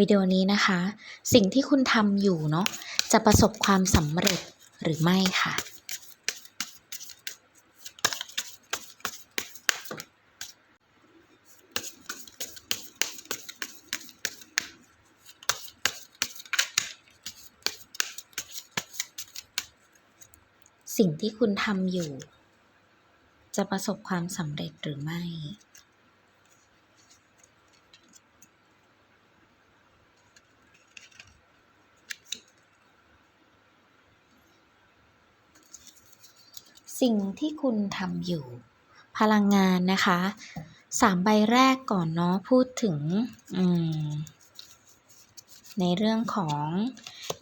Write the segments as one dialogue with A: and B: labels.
A: วิดีโอนี้นะคะ สิ่งที่คุณทำอยู่เนาะจะประสบความสำเร็จหรือไม่ค่ะ สิ่งที่คุณทำอยู่ จะประสบความสำเร็จหรือไม่ สิ่งที่คุณทำอยู่ พลังงานนะคะสามใบแรกก่อนเนาะพูดถึงในเรื่องของ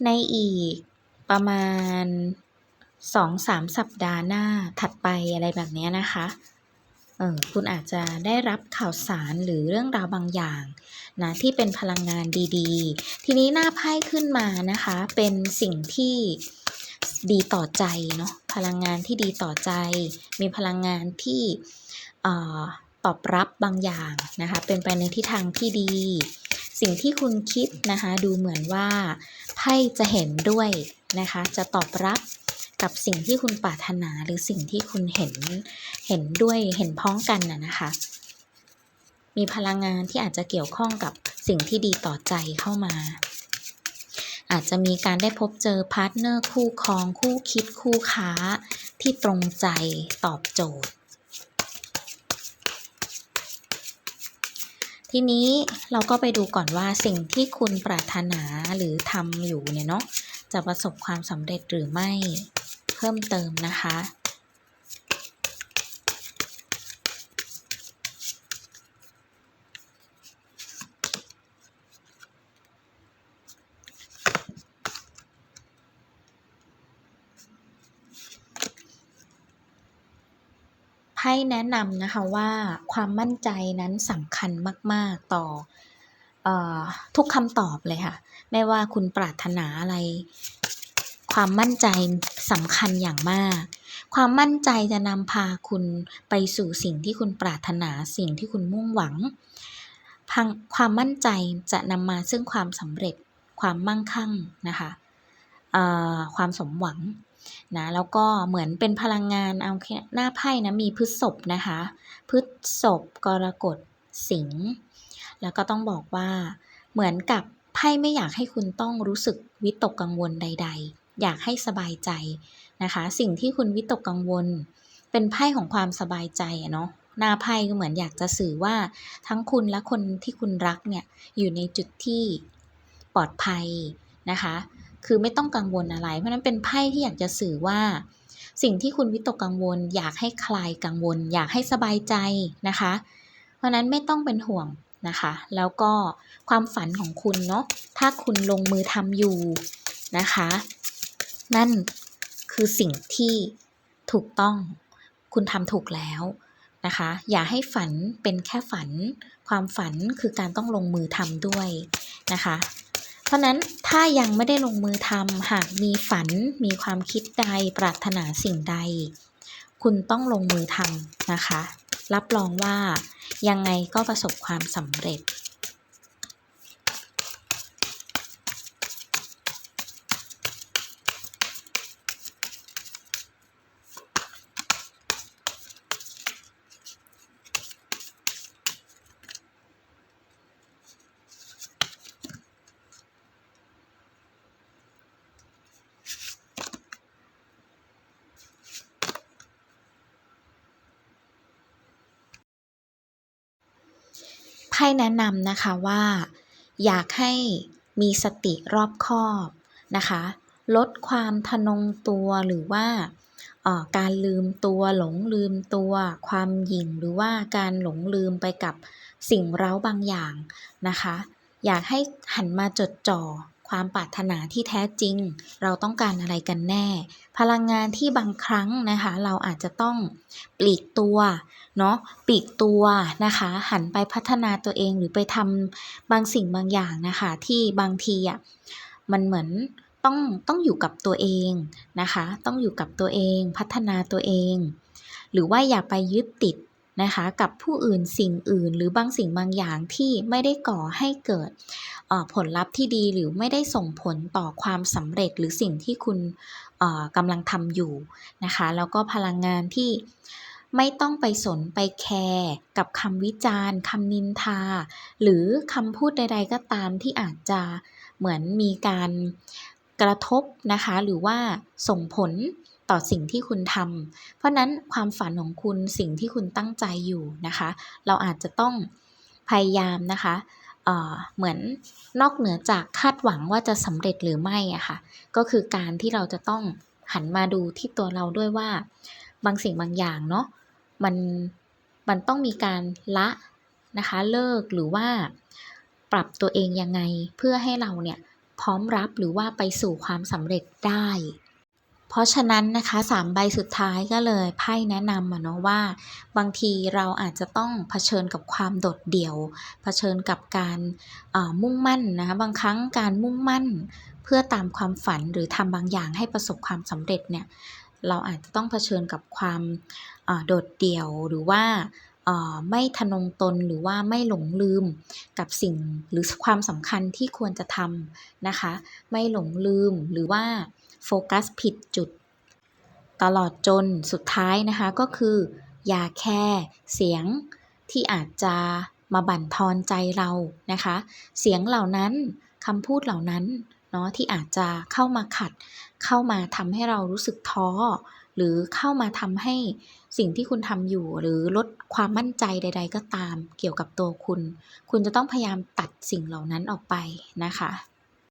A: ในอีกประมาณสองสามสัปดาห์หน้าถัดไปอะไรแบบเนี้ยนะคะเออคุณอาจจะได้รับข่าวสารหรือเรื่องราวบางอย่างนะที่เป็นพลังงานดีๆ ทีนี้หน้าไพ่ขึ้นมานะคะ เป็นสิ่งที่ ดีต่อใจเนาะพลังงานที่ดีต่อใจ มีพลังงานที่ตอบรับบางอย่างนะคะเป็นไปในทิศทางที่ดี สิ่งที่คุณคิดนะคะดูเหมือนว่าไพ่จะเห็นด้วยนะคะจะตอบรับกับสิ่งที่คุณปรารถนาหรือสิ่งที่คุณเห็นเห็นด้วยเห็นพ้องกันนะนะคะ มีพลังงานที่อาจจะเกี่ยวข้องกับสิ่งที่ดีต่อใจเข้ามา อาจจะมีการได้พบเจอพาร์ทเนอร์คู่ครองคู่คิดคู่ค้าที่ตรงใจตอบโจทย์ ทีนี้เราก็ไปดูก่อนว่าสิ่งที่คุณปรารถนาหรือทำอยู่เนี่ยเนาะจะประสบความสำเร็จหรือไม่เพิ่มเติมนะคะ ไพ่แนะนำนะคะว่าความมั่นใจนั้นสำคัญมาก ๆ ต่อออทุกคำตอบเลยค่ะ ไม่ว่าคุณปรารถนาอะไร ความมั่นใจสำคัญอย่างมาก ความมั่นใจจะนำพาคุณไปสู่สิ่งที่คุณปรารถนาสิ่งที่คุณมุ่งหวังพังความมั่นใจจะนำมาซึ่งความสำเร็จความมั่งคั่งนะคะความสมหวัง นะแล้วก็เหมือนเป็นพลังงานเอาแค่หน้าไพ่นะมีพฤษภนะคะพฤษภกรกฎสิงห์แล้วก็ต้องบอกว่าเหมือนกับไพ่ไม่อยากให้คุณต้องรู้สึกวิตกกังวลใด ๆ อยากให้สบายใจนะคะ สิ่งที่คุณวิตกกังวล เป็นไพ่ของความสบายใจอะเนาะหน้าไพ่ก็เหมือนอยากจะสื่อว่าทั้งคุณและคนที่คุณรักเนี่ยอยู่ในจุดที่ปลอดภัยนะคะ คือไม่ต้องกังวลอะไร เพราะนั้นเป็นไพ่ที่อยากจะสื่อว่า สิ่งที่คุณวิตกกังวล อยากให้คลายกังวล อยากให้สบายใจนะคะ เพราะนั้นไม่ต้องเป็นห่วงนะคะ แล้วก็ความฝันของคุณเนาะถ้าคุณลงมือทำอยู่นะคะ นั่นคือสิ่งที่ถูกต้องคุณทำถูกแล้วนะคะ อย่าให้ฝันเป็นแค่ฝัน ความฝันคือการต้องลงมือทำด้วยนะคะ เพราะนั้นถ้ายังไม่ได้ลงมือทำหากมีฝันมีความคิดใดปรารถนาสิ่งใด คุณต้องลงมือทำนะคะ รับรองว่ายังไงก็ประสบความสำเร็จ ให้แนะนำนะคะว่า อยากให้มีสติรอบคอบนะคะ ลดความทะนงตัวหรือว่าการลืมตัวหลงลืมตัว ความหยิ่งหรือว่าการหลงลืมไปกับสิ่งเร้าบางอย่างนะคะ อยากให้หันมาจดจ่อ ความปรารถนาที่แท้จริง เราต้องการอะไรกันแน่ พลังงานที่บางครั้งนะคะ เราอาจจะต้องปลีกตัวเนาะปลีกตัวนะคะ หันไปพัฒนาตัวเองหรือไปทำบางสิ่งบางอย่างนะคะ ที่บางทีอะมันเหมือนต้องต้องอยู่กับตัวเองนะคะ ต้องอยู่กับตัวเอง พัฒนาตัวเอง หรือว่าอย่าไปยึดติด นะคะกับผู้อื่นสิ่งอื่น หรือบางสิ่งบางอย่างที่ไม่ได้ก่อให้เกิดผลลัพธ์ที่ดีหรือไม่ได้ส่งผลต่อความสำเร็จหรือสิ่งที่คุณกำลังทำอยู่นะคะแล้วก็พลังงานที่ไม่ต้องไปสนไปแคร์กับคำวิจารณ์คำนินทา หรือคำพูดใด ๆ ก็ตามที่อาจจะเหมือนมีการกระทบนะคะ หรือว่าส่งผล ต่อสิ่งที่คุณทำเพราะนั้นความฝันของคุณสิ่งที่คุณตั้งใจอยู่นะคะ เราอาจจะต้องพยายามนะคะเออเหมือนนอกเหนือจากคาดหวังว่าจะสำเร็จหรือไม่อะค่ะ ก็คือการที่เราจะต้องหันมาดูที่ตัวเราด้วยว่า บางสิ่งบางอย่างเนาะมันมันต้องมีการละนะคะเลิกหรือว่าปรับตัวเองยังไงเพื่อให้เราเนี่ยพร้อมรับหรือว่าไปสู่ความสำเร็จได้ เพราะฉะนั้นนะคะสามใบสุดท้ายก็เลยไพ่แนะนำอะเนาะว่า บางทีเราอาจจะต้องเผชิญกับความโดดเดี่ยว เผชิญกับการมุ่งมั่นนะคะบางครั้งการมุ่งมั่น เพื่อตามความฝันหรือทำบางอย่างให้ประสบความสำเร็จเนี่ยเราอาจจะต้องเผชิญกับความโดดเดี่ยวหรือว่าไม่ทะนงตนหรือว่าไม่หลงลืมกับสิ่งหรือความสำคัญที่ควรจะทำนะคะ ไม่หลงลืมหรือว่า โฟกัสผิดจุด ตลอดจนสุดท้ายนะคะก็คือ อย่าแค่เสียงที่อาจจะมาบั่นทอนใจเรานะคะ เสียงเหล่านั้นคำพูดเหล่านั้นเนาะที่อาจจะเข้ามาขัด เข้ามาทำให้เรารู้สึกท้อ หรือเข้ามาทำให้สิ่งที่คุณทำอยู่ หรือลดความมั่นใจใด ๆ ก็ตาม เกี่ยวกับตัวคุณ คุณจะต้องพยายามตัดสิ่งเหล่านั้นออกไปนะคะ